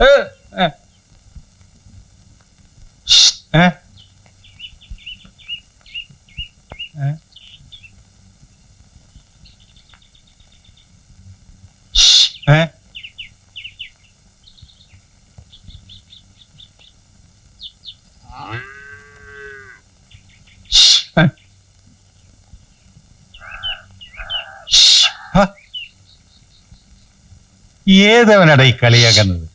ഏതവനടാ ഈ കളിയാക്കുന്നത് ആ, ആ, ആ, ആ, ആ, ആ. എന്താ ആ, ഇത്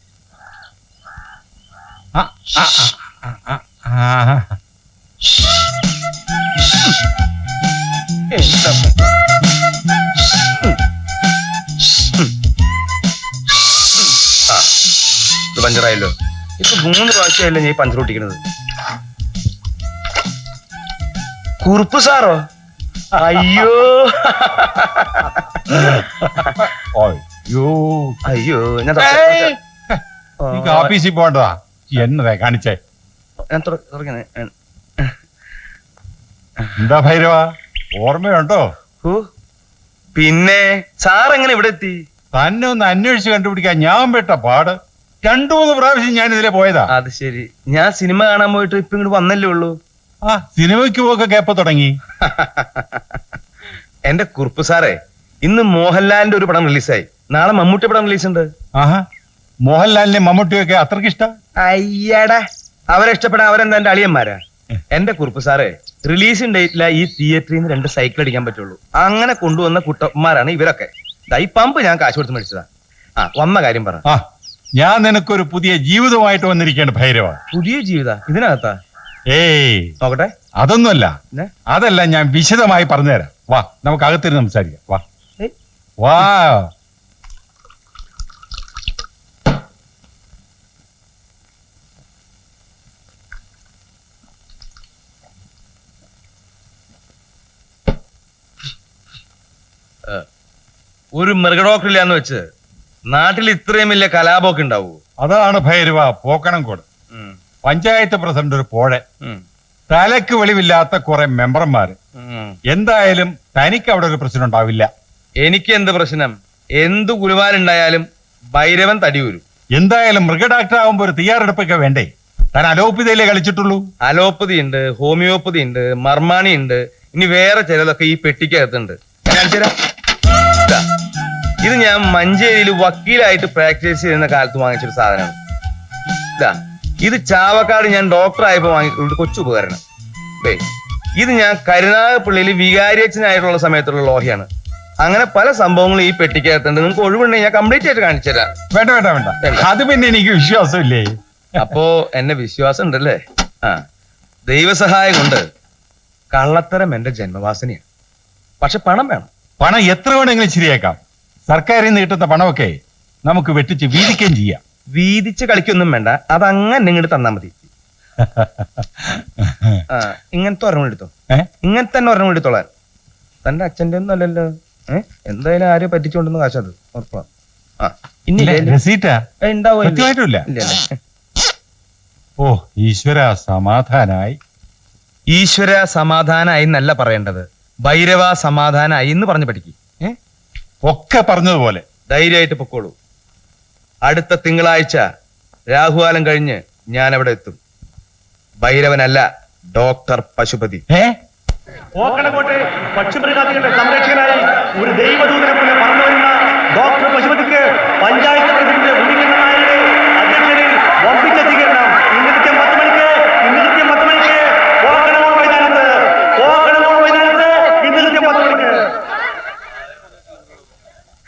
പഞ്ചറായല്ലോ. ഇപ്പൊ മൂന്ന് പ്രാവശ്യമല്ലേ ഞാൻ പഞ്ചർ ഒട്ടിക്കണത് കുറുപ്പ് സാറോ? അയ്യോ. അയ്യോ. അയ്യോ ഞാൻ ഓഫീസിൽ പോണ്ടതാ എന്നതാ കാണിച്ചേ? ഞാൻ. എന്താ ഭൈരവ? ഓർമ്മയുണ്ടോ? പിന്നെ സാർ എങ്ങനെ ഇവിടെ എത്തി? തന്നെ ഒന്ന് അന്വേഷിച്ച് കണ്ടുപിടിക്കാൻ ഞാൻ പെട്ട പാട്. രണ്ടു മൂന്ന് പ്രാവശ്യം ഞാൻ ഇതിലെ പോയതാ. അത് ശരി. ഞാൻ സിനിമ കാണാൻ പോയിട്ട് ഇപ്പൊ ഇങ്ങോട്ട് വന്നല്ലേ ഉള്ളൂ. ആ സിനിമയ്ക്ക് പോക്ക എപ്പോ തുടങ്ങി. എന്റെ കുറുപ്പ് സാറേ ഇന്ന് മോഹൻലാലിന്റെ ഒരു പടം റിലീസായി നാളെ മമ്മൂട്ടി പടം റിലീസ് ഉണ്ട്. ആഹാ. മോഹൻലാലിനെ മമ്മൂട്ടിയൊക്കെ അത്രയ്ക്ക് ഇഷ്ടം? അയ്യടാ. അവരെ ഇഷ്ടപ്പെടാൻ അവരെന്താ എന്റെ അളിയന്മാരാ? എന്റെ കുറുപ്പ് സാറേ റിലീസിംഗ് ഡേറ്റില ഈ തിയേറ്ററിൽ നിന്ന് രണ്ട് സൈക്കിൾ അടിക്കാൻ പറ്റുള്ളൂ. അങ്ങനെ കൊണ്ടുവന്ന കുട്ടന്മാരാണ് ഇവരൊക്കെ. ഈ പമ്പ് ഞാൻ കാശ് കൊടുത്ത് മേടിച്ചതാ. ആ വന്ന കാര്യം പറ. ആ ഞാൻ നിനക്കൊരു പുതിയ ജീവിതമായിട്ട് വന്നിരിക്കുകയാണ് ഭൈരവ. പുതിയ ജീവിത? ഇതിനകത്താ? ഏയ് നോക്കട്ടെ. അതൊന്നുമല്ല. പിന്നെ? അതല്ല ഞാൻ വിശദമായി പറഞ്ഞുതരാം. വാ നമുക്ക് അകത്തിരുന്ന് സംസാരിക്കാം. വാ. ഏയ്. വാ. ഒരു മൃഗഡോക്ടറില്ലാന്ന് വെച്ച് നാട്ടിൽ ഇത്രയും വലിയ കലാപമൊക്കെ ഉണ്ടാവൂ? അതാണ് ഭൈരവ പോക്കണം പോക്കണംകോട് പഞ്ചായത്ത് പ്രസിഡന്റ് ഒരു പോഴെ തലക്ക് വെളിവില്ലാത്ത കുറെ മെമ്പർമാര്. എന്തായാലും തനിക്ക് അവിടെ ഒരു പ്രശ്നം ഉണ്ടാവില്ല. എനിക്ക് എന്ത് പ്രശ്നം? എന്ത് കുലുവാലുണ്ടായാലും ഭൈരവൻ തടിയൂരും എന്തായാലും മൃഗഡോക്ടർ ഡോക്ടർ ആകുമ്പോ ഒരു തയ്യാറെടുപ്പൊക്കെ വേണ്ടേ? താൻ അലോപ്പതിയിലേ കളിച്ചിട്ടുള്ളൂ? അലോപ്പതി ഉണ്ട് ഹോമിയോപ്പതി ഉണ്ട് മർമാണി ഉണ്ട് ഇനി വേറെ ചിലതൊക്കെ ഈ പെട്ടിക്കകത്തുണ്ട്. ഞാൻ കാണിച്ചു തരാം. ഇതാ. ഇത് ഞാൻ മഞ്ചേരിയിൽ വക്കീലായിട്ട് പ്രാക്ടീസ് ചെയ്യുന്ന കാലത്ത് വാങ്ങിച്ചൊരു സാധനമാണ്. ഇതാ ഇത് ചാവക്കാട് ഞാൻ ഡോക്ടർ ആയപ്പോൾ വാങ്ങിക്കൊണ്ട് കൊച്ചു ഉപകരണം. ദേ, ഇത് ഞാൻ കരുനാഗപ്പള്ളിയിൽ വികാരിയച്ഛനായിട്ടുള്ള സമയത്തുള്ള ലോഹയാണ് അങ്ങനെ പല സംഭവങ്ങളും ഈ പെട്ടിക്കകത്തുണ്ട്. നിങ്ങൾക്ക് ഒഴിവുണ്ടെങ്കിൽ ഞാൻ കംപ്ലീറ്റ് ആയിട്ട് കാണിച്ചു തരാം വേണ്ട വേണ്ട. വേണ്ട. അത് പിന്നെ എനിക്ക് വിശ്വാസമില്ലേ? അപ്പോ എന്നെ വിശ്വാസം ഉണ്ടല്ലേ ആ ദൈവസഹായം കൊണ്ട് കള്ളത്തരം എന്റെ ജന്മവാസനയാണ്. പക്ഷെ പണം വേണം. പണം എത്ര വേണമെങ്കിലും ശരിയാക്കാം. സർക്കാരിൽ നിന്ന് കിട്ടുന്ന പണമൊക്കെ നമുക്ക് വെട്ടിച്ച് വീതിക്കുകയും ചെയ്യാം. വീതിച്ച് കളിക്കൊന്നും വേണ്ട. അതങ്ങനെ ഇങ്ങോട്ട് തന്നാ മതി. ആ ഇങ്ങനത്തെ ഒരെണ്ണം എടുത്തോ. ഏ? ഇങ്ങനത്തെ തന്നെ ഒരെണ്ണം എടുത്തോളാൻ. തന്റെ അച്ഛന്റെ ഒന്നും അല്ലല്ലോ. ഏ? എന്തായാലും ആരും പറ്റിച്ചോണ്ടെന്ന് കാശത് ഉറപ്പാ. ആ ഇനി ഇല്ല, രസീറ്റാ. ഉണ്ടാവും സത്യമായിട്ടുമില്ല ഓ ഈശ്വര സമാധാനായി. ഈശ്വര സമാധാനായി എന്നല്ല പറയേണ്ടത്. ഭൈരവ സമാധാനായി എന്ന് പറഞ്ഞു പഠിക്കും. ഒക്കെ പറഞ്ഞതുപോലെ. ധൈര്യമായിട്ട് പൊക്കോളൂ. അടുത്ത തിങ്കളാഴ്ച രാഹുകാലം കഴിഞ്ഞ് ഞാൻ അവിടെ എത്തും. ഭൈരവനല്ല ഡോക്ടർ പശുപതി. ഏ? പോക്കണക്കോട്ടെ പക്ഷിമൃഗാദികളുടെ സംരക്ഷകനായി ഒരു ദൈവദൂതനെ പോലെ പറഞ്ഞു വരുന്ന ഡോക്ടർ പശുപതിക്ക്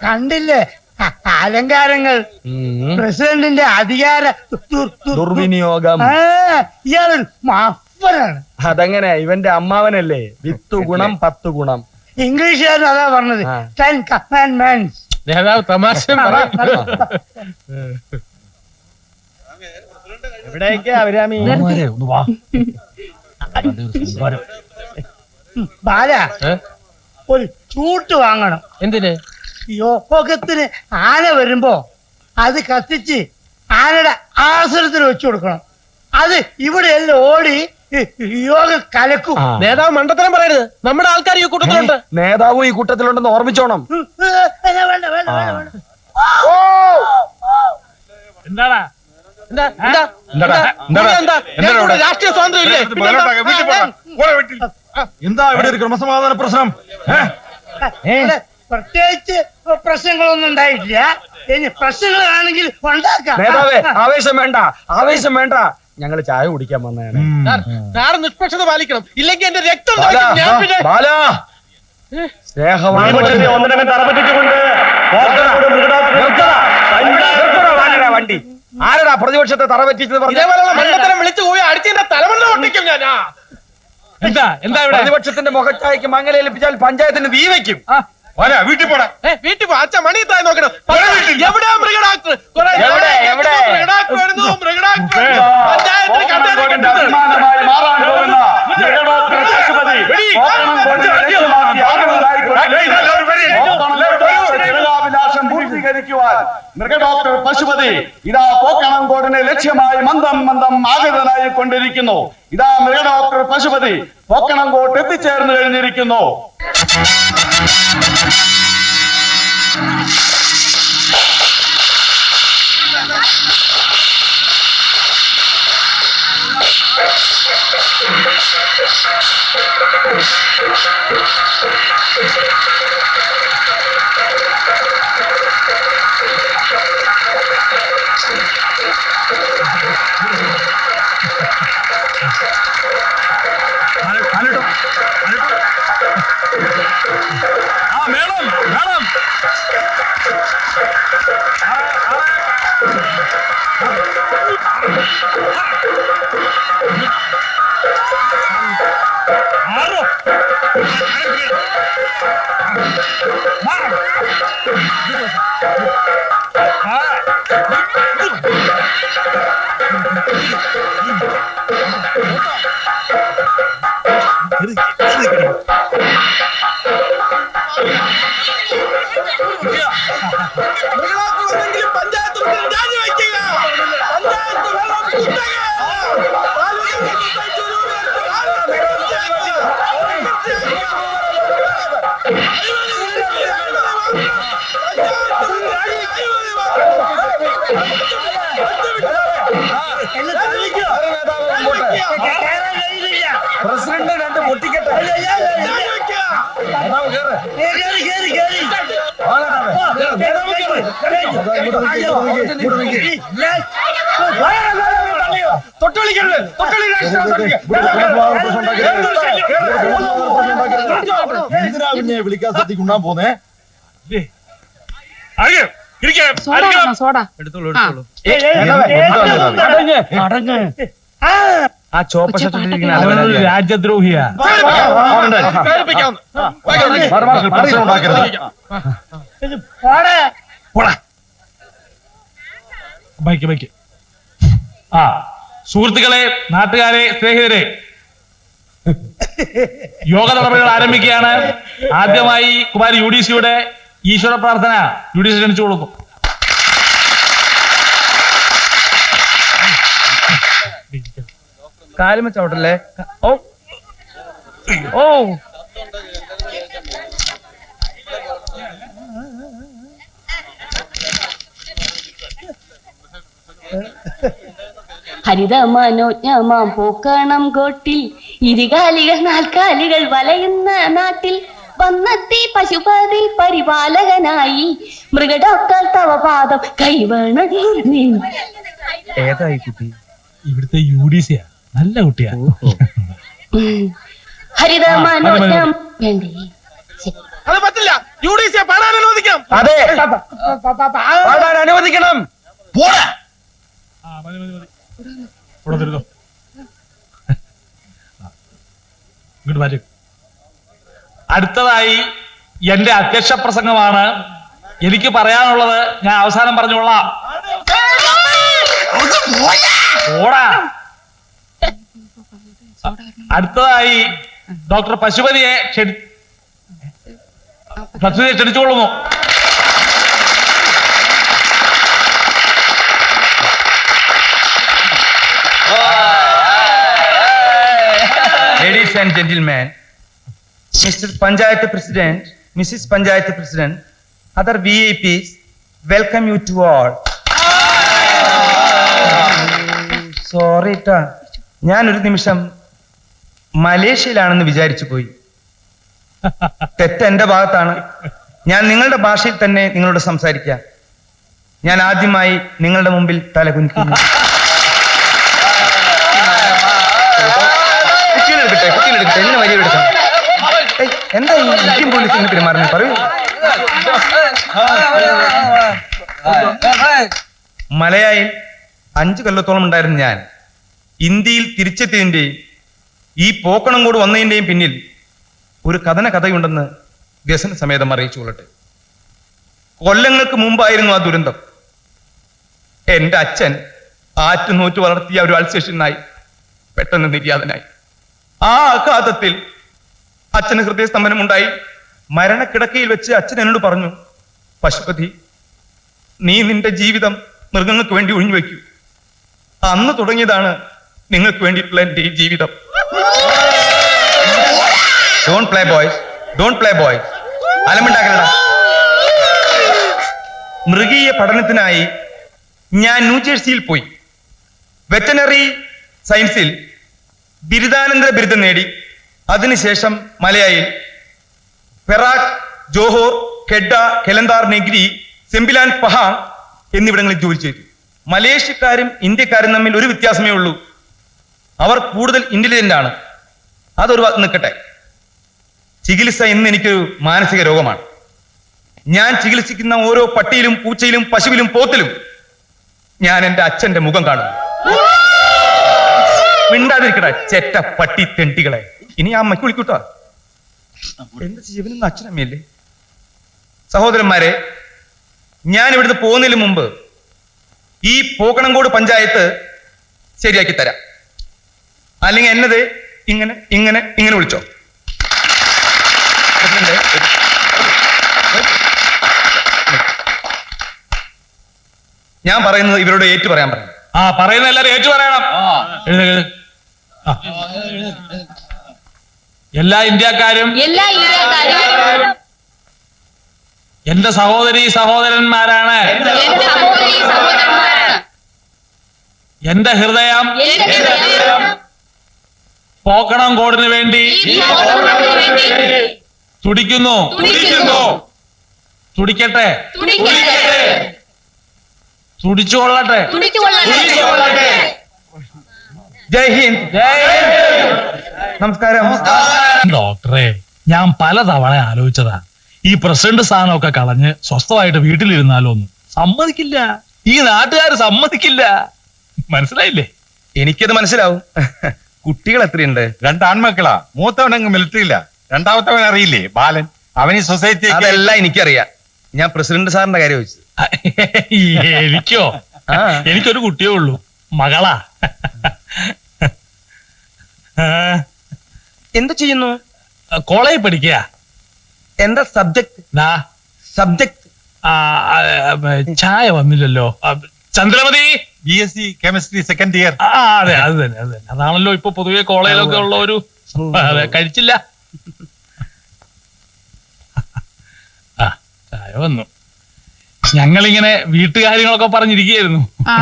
കണ്ടില്ലേ? അലങ്കാരങ്ങൾ. പ്രസിഡന്റിന്റെ അധികാര ദുർ- ദുർ- ദുർവിനിയോഗം. ഇയാളൊരു മഫനാണ് അതങ്ങനെ ഇവന്റെ അമ്മാവനല്ലേ? വിത്ത് ഗുണം പത്ത് ഗുണം. ഇംഗ്ലീഷുകാരൻ അതാ പറഞ്ഞത്. ടെൻ നേതാവ് തമാശ എവിടേക്കാ ബാല ഒരു ചൂട്ട് വാങ്ങണം. എന്തിന്? യോഗത്തിന് ആന വരുമ്പോ അത് കത്തിച്ച് ആനയുടെ ആസനത്തിന് വെച്ചു കൊടുക്കണം. അത് ഇവിടെ എല്ലാം ഓടി യോഗ കലക്കും. നേതാവ് മണ്ടത്തരം പറയരുത്. നമ്മുടെ ആൾക്കാർ ഈ കൂട്ടത്തിലുണ്ട്. നേതാവും ഈ കൂട്ടത്തിലുണ്ടെന്ന് ഓർമ്മിച്ചോണം. വേണ്ട വേണ്ട വേണ്ട വേണ്ട വേണ്ട. എന്താടാ? എന്താ എന്താ? എന്താടാ? എന്താ? എന്താടാ? എന്താ? എന്താടാ ഇവിടെ? രാഷ്ട്രീയ സ്വാതന്ത്ര്യം. എന്താ? ഇവിടെ ഒരു ക്രമസമാധാന പ്രശ്നം? ഏ? പ്രത്യേകിച്ച് പ്രശ്നങ്ങളൊന്നും ഉണ്ടായിട്ടില്ല. ഇനി പ്രശ്നങ്ങളാണെങ്കിൽ ഉണ്ടാക്കാം. നേതാവേ ആവേശം വേണ്ട ആവേശം വേണ്ട. ഞങ്ങൾ ചായ കുടിക്കാൻ വന്നതാണ്. സാർ, നിഷ്പക്ഷത പാലിക്കണം. ഇല്ലെങ്കിൽ എന്റെ രക്തം വണ്ടി? ആരടാ പ്രതിപക്ഷത്തെ തറപറ്റിച്ചത് മണ്ടത്തരം വിളിച്ചു പോയി അടിച്ചതിന്റെ തലമുള്ള ഒട്ടിക്കും ഞാൻ. എന്താ എന്താ ഇവിടെ? പ്രതിപക്ഷത്തിന്റെ മുഖച്ചായക്ക് മങ്ങലേൽപ്പിച്ചാൽ പഞ്ചായത്തിന് തീ വെക്കും. പോരാ വീട്ടിൽ പോടാ. ഏ, വീട്ടിൽ പോ. അച്ഛൻ മണി തായി നോക്കണം. എവിടെയാ മൃഗഡാക്ടർ കുറെ എവിടെ, എവിടെ? മൃഗഡാക്ടർ വരുന്നു? മൃഗഡാക്ടർ പഞ്ചായത്തിൽ കണ്ടേനെ അഭിമാനമായി കണ്ടത്. മാറാൻ പോകുന്ന മൃഗഡോക്ടർ പശുപതി. ജനകാഭിലാഷം പൂർത്തീകരിക്കുവാൻ മൃഗഡോക്ടർ പശുപതി ഇതാ പോക്കണംകോടിനെ ലക്ഷ്യമായി മന്ദം മന്ദം ആഗതനായി കൊണ്ടിരിക്കുന്നു. ഇതാ മൃഗഡോക്ടർ പശുപതി പോക്കണംകോട്ട് എത്തിച്ചേർന്ന് കഴിഞ്ഞിരിക്കുന്നു. Thank you. 맛있는 그림. 야. രാഷ്ട്രീയ എന്തിനാ പിന്നെ വിളിക്കാൻ ശ്രദ്ധിക്ക് ഉണ്ടാൻ പോന്നേ അയ്യോ ആ ചോപ്പ രാജ്യദ്രോഹിയാ കേൾപ്പിക്കാം. ഇത് ബൈക്ക് ബൈക്ക്. ആ സുഹൃത്തുക്കളെ നാട്ടുകാരെ സ്നേഹിതരെ. യോഗ നടപടികൾ ആരംഭിക്കുകയാണ്. ആദ്യമായി കുമാരി യു ഡി സിയുടെ ഈശ്വര പ്രാർത്ഥന യു ഡി സി ക്ഷണിച്ചു കൊടുക്കും കാലുമ ഓ ഓ ഹരിതമനോജ്ഞമാം പൂക്കണം കോട്ടിൽ. ഇരുകാലികൾ നാൽക്കാലികൾ വലയുന്ന നാട്ടിൽ. വന്നെത്തി പശുപതി പരിപാലകനായി. മൃഗഡോക്ടർ തവപാദം പാദം കൈവേണം നീ ഏതായി കുട്ടി? ഇവിടുത്തെ യു ഡി സിയാ നല്ല കുട്ടിയാ ഹരിതമനോജ്ഞം വേണ്ടേ. ശരി. അത് പറ്റില്ല. യു ഡി സിയെ പാടാൻ അനുവദിക്കാം. അതെ. പാടാൻ അനുവദിക്കണം. പോടാ. അടുത്തതായി എന്റെ അധ്യക്ഷ പ്രസംഗമാണ്. എനിക്ക് പറയാനുള്ളത് ഞാൻ അവസാനം പറഞ്ഞോളാം ഓടാ. അടുത്തതായി ഡോക്ടർ പശുപതിയെ ക്ഷണി പശുപതിയെ ക്ഷണിച്ചുകൊള്ളുന്നു Ladies and gentlemen, Mr. Panjayat President, Mrs. Panjayat President, other VAPs, welcome you to all. Sorry ട്ടാ ഞാൻ ഒരു നിമിഷം മലേഷ്യയിലാണെന്ന് വിചാരിച്ചു പോയി തെറ്റ് എന്റെ ഭാഗത്താണ് ഞാൻ നിങ്ങളുടെ ഭാഷയിൽ തന്നെ നിങ്ങളോട് സംസാരിക്കാം ഞാൻ ആദ്യമായി നിങ്ങളുടെ മുമ്പിൽ തല കുട്ടികളെടുക്കട്ടെ എന്നെ എടുക്കാം? എന്താ ഈ ഇന്ത്യൻ പോലീസ് ഇങ്ങനെ പെരുമാറുന്നത്? പറയൂ. മലയായിൽ അഞ്ചു കൊല്ലത്തോളം ഉണ്ടായിരുന്ന ഞാൻ ഇന്ത്യയിൽ തിരിച്ചെത്തിയതിന്റെയും ഈ പോക്കണംകോട് വന്നതിന്റെയും പിന്നിൽ ഒരു കഥന കഥയുണ്ടെന്ന് വ്യസന സമേതം അറിയിച്ചു കൊള്ളട്ടെ. കൊല്ലങ്ങൾക്ക് മുമ്പായിരുന്നു ആ ദുരന്തം. എന്റെ അച്ഛൻ ആറ്റുനൂറ്റ് വളർത്തിയ ഒരു അൾസേഷനായി പെട്ടെന്ന് നിര്യാതനായി. ആ ആഘാതത്തിൽ അച്ഛന് ഹൃദയസ്തംഭനം ഉണ്ടായി. മരണക്കിടക്കയിൽ വെച്ച് അച്ഛൻ എന്നോട് പറഞ്ഞു പശുപതി നീ നിന്റെ ജീവിതം മൃഗങ്ങൾക്ക് വേണ്ടി ഒഴിഞ്ഞു വയ്ക്കൂ. അന്ന് തുടങ്ങിയതാണ് നിങ്ങൾക്ക് വേണ്ടിയിട്ടുള്ള എന്റെ ഈ ജീവിതം. Don't play boys don't play boys അലമുണ്ടാക്കണ മൃഗീയ പഠനത്തിനായി ഞാൻ ന്യൂജേഴ്സിയിൽ പോയി. വെറ്റനറി സയൻസിൽ ബിരുദാനന്തര ബിരുദം നേടി. അതിനുശേഷം മലയായിൽ Perak Johor Kedah Kelantan Negeri Sembilan Pahang എന്നിവിടങ്ങളിൽ ജോലി ചെയ്തു. മലേഷ്യക്കാരും ഇന്ത്യക്കാരും തമ്മിൽ ഒരു വ്യത്യാസമേ ഉള്ളൂ. അവർ കൂടുതൽ ഇന്റലിജന്റ് ആണ്. അതൊരു നിൽക്കട്ടെ ചികിത്സ ഇന്ന് എനിക്കൊരു മാനസിക രോഗമാണ്. ഞാൻ ചികിത്സിക്കുന്ന ഓരോ പട്ടിയിലും പൂച്ചയിലും പശുവിലും പോത്തിലും ഞാൻ എന്റെ അച്ഛന്റെ മുഖം കാണുന്നു. മിണ്ടാതിരിക്കട്ടെ ചെറ്റ പട്ടി തെണ്ടികളെ. ഇനി ആ അമ്മയ്ക്ക് വിളിക്കൂട്ടോ. എന്റെ ജീവനൊന്നും അച്ഛനമ്മയല്ലേ? സഹോദരന്മാരെ ഞാൻ ഇവിടുന്ന് പോകുന്നതിന് മുമ്പ് ഈ പോക്കണംകോട് പഞ്ചായത്ത് ശരിയാക്കി തരാം. അല്ലെങ്കിൽ എന്നത് ഇങ്ങനെ ഇങ്ങനെ ഇങ്ങനെ വിളിച്ചോ. ഞാൻ പറയുന്നത് ഇവരോട് ഏറ്റു പറയാൻ പറഞ്ഞു ആ പറയുന്ന എല്ലാരും ഏറ്റു പറയണം. എല്ലാ ഇന്ത്യക്കാരും എല്ലാ ഇന്ത്യക്കാരും. എന്റെ സഹോദരി സഹോദരന്മാരാണ്. എന്റെ ഹൃദയം പോക്കണം കോടിന് വേണ്ടി. തുടിക്കുന്നു. തുടിക്കട്ടെ. തുടിച്ചുകൊള്ളട്ടെ. തുടിച്ചുകൊള്ളട്ടെ. ജയ് ഹിന്ദ്. നമസ്കാരം. ഡോക്ടറെ ഞാൻ പലതവണ ആലോചിച്ചതാ. ഈ പ്രസിഡന്റ് സ്ഥാനമൊക്കെ കളഞ്ഞ് സ്വസ്ഥമായിട്ട് വീട്ടിലിരുന്നാലോ ഒന്ന് സമ്മതിക്കില്ല. ഈ നാട്ടുകാർ സമ്മതിക്കില്ല. മനസ്സിലായില്ലേ? എനിക്കത് മനസ്സിലാവും. കുട്ടികൾ എത്രയുണ്ട്? രണ്ടാൺമക്കളാ. മൂത്തവനങ്ങ് മിലിറ്ററിയില്ല രണ്ടാമത്തവൻ അറിയില്ലേ? ബാലൻ. അവൻ ഈ സൊസൈറ്റി അതെല്ലാം എനിക്കറിയാം. ഞാൻ പ്രസിഡന്റ് സാറിന്റെ കാര്യം ചോദിച്ചത്. എനിക്കോ. എനിക്കൊരു കുട്ടിയേ ഉള്ളൂ. മകളാ. എന്ത് ചെയ്യുന്നു? കോളേജിൽ പഠിക്കുക. എന്താ സബ്ജക്ട്? ദാ, സബ്ജക്ട്. ചായ വന്നില്ലല്ലോ. Chandramathi! B S C chemistry second year ആ അതെ അത് തന്നെ അത് തന്നെ. അതാണല്ലോ ഇപ്പൊ പൊതുവെ കോളേജിലൊക്കെ ഉള്ള ഒരു അതെ കഴിച്ചില്ല. ആ ചായ വന്നു. ഞങ്ങളിങ്ങനെ വീട്ടുകാര്യങ്ങളൊക്കെ പറഞ്ഞിരിക്കുകയായിരുന്നു. ആ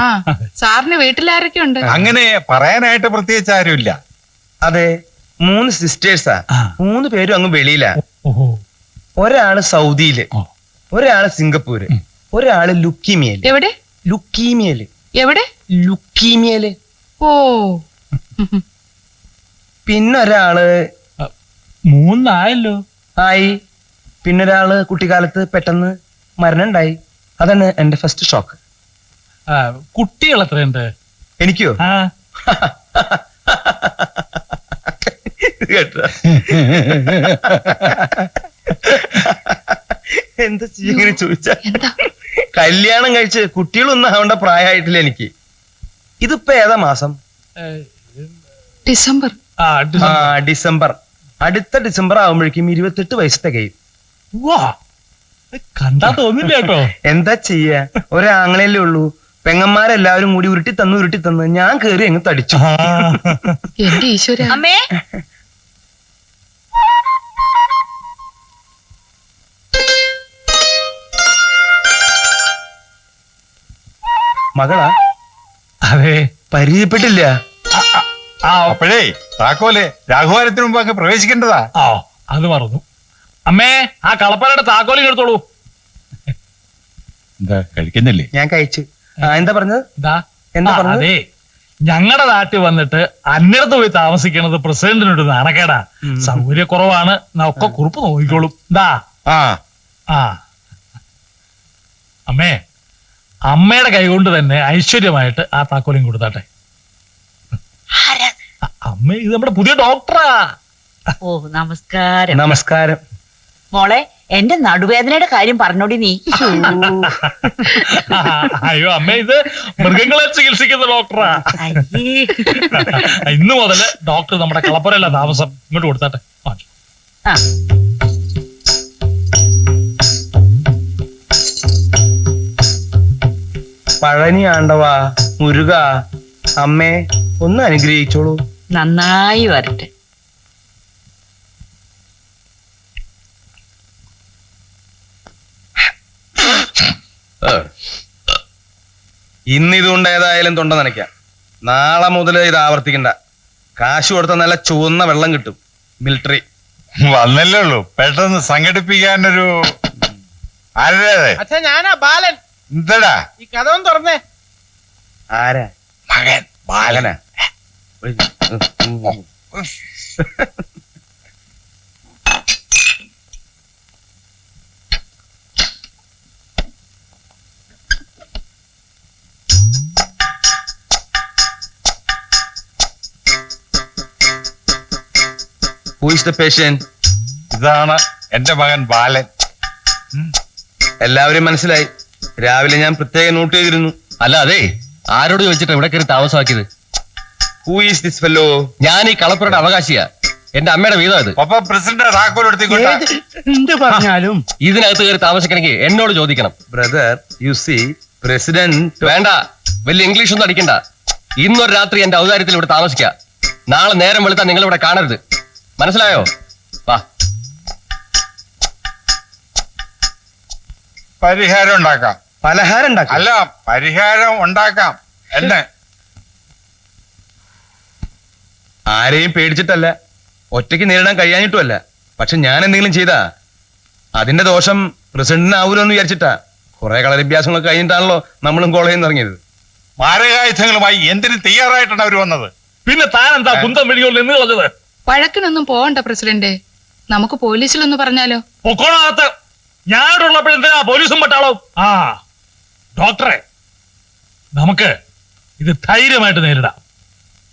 സാറിന് വീട്ടിലാരൊക്കെ ഉണ്ട് അങ്ങനെ പറയാനായിട്ട് പ്രത്യേകിച്ച് ആരുമില്ല. അതെ മൂന്ന് സിസ്റ്റേഴ്സാ ആ. മൂന്ന് പേരും അങ്ങ് വെളിയിലാ. ഓഹോ. ഒരാൾ സൗദിയിൽ ഓ. ഒരാൾ സിംഗപ്പൂര് ഒരാൾ ലുക്കീമിയൽ. എവിടെ? ലുക്കീമിയൽ. എവിടെ? ലുക്കീമിയൽ. ഓ. പിന്നൊരാൾ മൂന്നായല്ലോ. ആയി. പിന്നൊരാൾ കുട്ടിക്കാലത്ത് പെട്ടെന്ന് മരണം ഉണ്ടായി അതാണ് എന്റെ ഫസ്റ്റ് ഷോക്ക് ആ, കുട്ടികൾ എത്രയുണ്ട് എനിക്കോ? ആ. കേട്ടോ. എന്താ ചെയ്യുന്ന ചോദിച്ചാ? എന്താ? കല്യാണം കഴിച്ച് കുട്ടികളൊന്നും ആവേണ്ട പ്രായമായിട്ടില്ല എനിക്ക്. ഇതിപ്പോ ഏതാ മാസം? ഡിസംബർ. ആ ആ ഡിസംബർ. അടുത്ത ഡിസംബർ ആവുമ്പോഴേക്കും ഇരുപത്തെട്ട് വയസ്സ് തികയും വാ കണ്ടാ തോന്നില്ല കേട്ടോ. എന്താ ചെയ്യാ? ഒരാങ്ങളല്ലേ ഉള്ളൂ. പെങ്ങന്മാരെല്ലാവരും കൂടി ഉരുട്ടി തന്നു ഉരുട്ടി തന്നു. ഞാൻ കേറി അങ്ങ് തടിച്ചു. എന്റെ ഈശ്വര. അമ്മേ മകളാ? അതെ പരിചയപ്പെട്ടില്ല. ആ അപ്പോഴേ താക്കോൽ രാഘുവാരത്തിന് മുമ്പ് അങ്ങ് പ്രവേശിക്കേണ്ടതാ. ആ അത് മറന്നു. അമ്മേ ആ കളപ്പനയുടെ താക്കോലിങ് എടുത്തോളൂ. എന്താ കഴിക്കുന്നില്ലേ? ഞാൻ കഴിച്ചു. ആ എന്താ പറഞ്ഞത്? ദാ, എന്താ ആ, പറഞ്ഞത്? അതെ ഞങ്ങളുടെ നാട്ടിൽ വന്നിട്ട് അന്നിടത്ത് പോയി താമസിക്കണത് പ്രസിഡന്റിനൊരു നാണക്കേടാ. സൗകര്യക്കുറവാണ്. എന്നാ ഒക്കെ കുറിപ്പ് നോക്കിക്കോളും. ദാ. ആ. ആ. അമ്മേ അമ്മയുടെ കൈകൊണ്ട് തന്നെ ഐശ്വര്യമായിട്ട് ആ താക്കോലിങ് കൊടുത്താട്ടെ. അമ്മ ഇത് നമ്മുടെ പുതിയ ഡോക്ടറാ. ഓ നമസ്കാരം. നമസ്കാരം. മോളെ എന്റെ നടുവേദനയുടെ കാര്യം പറഞ്ഞോടി നീ. അയ്യോ അമ്മ ഇത് മൃഗങ്ങളെ ചികിത്സിക്കുന്ന ഡോക്ടറാ. അയ്യേ. ഇന്ന് മുതൽ ഡോക്ടർ നമ്മുടെ കളപ്പുരല്ല താമസം ഇങ്ങോട്ട് കൊടുത്താട്ടെ. ആ. പഴനി ആണ്ടവ മുരുക അമ്മേ ഒന്ന് അനുഗ്രഹിച്ചോളൂ. നന്നായി വരട്ടെ. ഇന്നിതുകൊണ്ട് ഏതായാലും തൊണ്ട നനയ്ക്കാം. നാളെ മുതൽ ഇത് ആവർത്തിക്കണ്ട. കാശ് കൊടുത്ത നല്ല ചുവന്ന വെള്ളം കിട്ടും. മിലിറ്ററി. വന്നല്ലേ ഉള്ളൂ. പെട്ടെന്ന് സംഘടിപ്പിക്കാനൊരു ആരുടെ അച്ഛാ ഞാനാ ബാലൻ. എന്തടാ? ഈ കഥ ഒന്ന് തുറന്നേ. ആരാ? മകൻ ബാലനാ ഹൂ ഇസ് ദ പേഷ്യന്റ് ഇതാണ് എന്റെ മകൻ ബാലൻ. എല്ലാവരും മനസ്സിലായി? രാവിലെ ഞാൻ പ്രത്യേകം നോട്ട് ചെയ്തിരുന്നു. അല്ല അതെ ആരോട് ചോദിച്ചിട്ട് ഇവിടെ കയറി താമസമാക്കിയത്? ഹൂ ഈസ് ദിസ് ഫെല്ലോ ഞാൻ ഈ കളപ്പുരയുടെ അവകാശിയാ. എന്റെ അമ്മയുടെ വീതം ഇത്. അപ്പൊ പ്രസിഡന്റ് താക്കോൽ എടുത്തിക്കൊണ്ട ഏത് എന്ത് പറഞ്ഞാലും. ഇതിനകത്ത് കയറി താമസിക്കണമെങ്കിൽ എന്നോട് ചോദിക്കണം. ബ്രദർ യു സി പ്രസിഡന്റ് വേണ്ട വലിയ ഇംഗ്ലീഷ് ഒന്നും അടിക്കണ്ട. ഇന്നൊരു രാത്രി എന്റെ ഔദാര്യത്തിൽ ഇവിടെ താമസിക്ക. നാളെ നേരം വെളുത്താൽ നിങ്ങൾ ഇവിടെ കാണരുത്. മനസ്സിലായോ? വാ. പരിഹാരം ഉണ്ടാക്കാം. പലഹാരം ഉണ്ടാക്കാം. അല്ല പരിഹാരം ഉണ്ടാക്കാം. എന്നെ. ആരെയും പേടിച്ചിട്ടല്ല. ഒറ്റയ്ക്ക് നേരിടാൻ കഴിയാഞ്ഞിട്ടുമല്ല. പക്ഷെ ഞാൻ എന്തെങ്കിലും ചെയ്താ? അതിന്റെ ദോഷം പ്രസിഡന്റിന് ആവൂലോ എന്ന് വിചാരിച്ചിട്ടാ. കുറെ കളരഭ്യാസങ്ങളൊക്കെ കഴിഞ്ഞിട്ടാണല്ലോ നമ്മളും കോളേജിൽ നിന്ന് ഇറങ്ങിയത്. മാരകായുധങ്ങളുമായി എന്തിനും തയ്യാറായിട്ടാണ് അവർ വന്നത്? പിന്നെ താൻ എന്താ കുന്തം വെടികൊണ്ട് എന്ന് കളഞ്ഞത്? വഴക്കിനൊന്നും പോകണ്ട പ്രസിഡന്റ്. നമുക്ക് പോലീസിലൊന്ന് പറഞ്ഞാലോ? പൊക്കോണകത്ത് ഞാനുള്ളപ്പോഴെന്തിനാ പോലീസും പട്ടാളോ ആ. ഡോക്ടറെ നമുക്ക് ഇത് ധൈര്യമായിട്ട് നേരിടാം.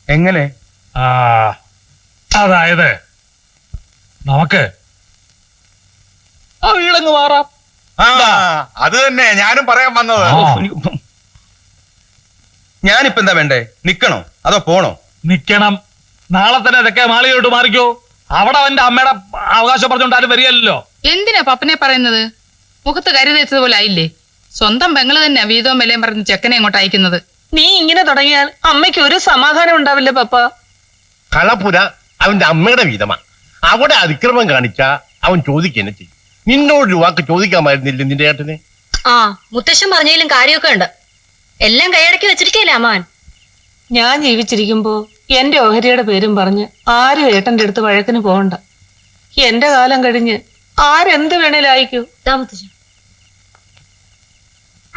എങ്ങനെ? ആ അതായത് നമുക്ക് ആ വീടങ്ങ് മാറാം. ആ അത് തന്നെ. ഞാനും പറയാൻ വന്നത്. ആ, ഞാനിപ്പോ എന്താ വേണ്ടേ? നിക്കണോ? അതോ പോണോ? നിക്കണം. നാളെ തന്നെ ഇതൊക്കെ മാളികയോട്ട് മാറിക്കോ. അവിടെ അവന്റെ അമ്മയുടെ അവകാശം പറഞ്ഞുകൊണ്ട് ആരും വരികയല്ലോ എന്തിനാ പപ്പനെ പറയുന്നത്? മുഖത്ത് കരുതേച്ചതുപോലെ ആയില്ലേ? സ്വന്തം പെങ്ങൾ തന്നെ വീതവും വിലയും പറഞ്ഞ് ചെക്കനെ ഇങ്ങോട്ട് അയക്കുന്നത്. നീ ഇങ്ങനെ തുടങ്ങിയാൽ അമ്മയ്ക്ക് ഒരു സമാധാനം ഉണ്ടാവില്ല പപ്പ. കളപ്പുര അവന്റെ അമ്മയുടെ വീതമാ. അവിടെ അതിക്രമം കാണിച്ച അവൻ ചോദിക്കുക ചെയ്യും. നിന്നോട് വാക്ക് ചോദിക്കാമായിരുന്നില്ല നിന്റെ ഏട്ടനെ? ആ മുത്തശ്ശൻ പറഞ്ഞതിലും കാര്യമൊക്കെ ഉണ്ട്. എല്ലാം കൈയടക്കി വെച്ചിരിക്കല്ലേ അമ്മാൻ ഞാൻ ജീവിച്ചിരിക്കുമ്പോ എന്റെ ഓഹരിയുടെ പേരും പറഞ്ഞ് ആരും ഏട്ടന്റെ അടുത്ത് വഴക്കിന് പോകണ്ട. എന്റെ കാലം കഴിഞ്ഞ് ആരെന്ത് വേണേലും മുത്തശ്ശൻ.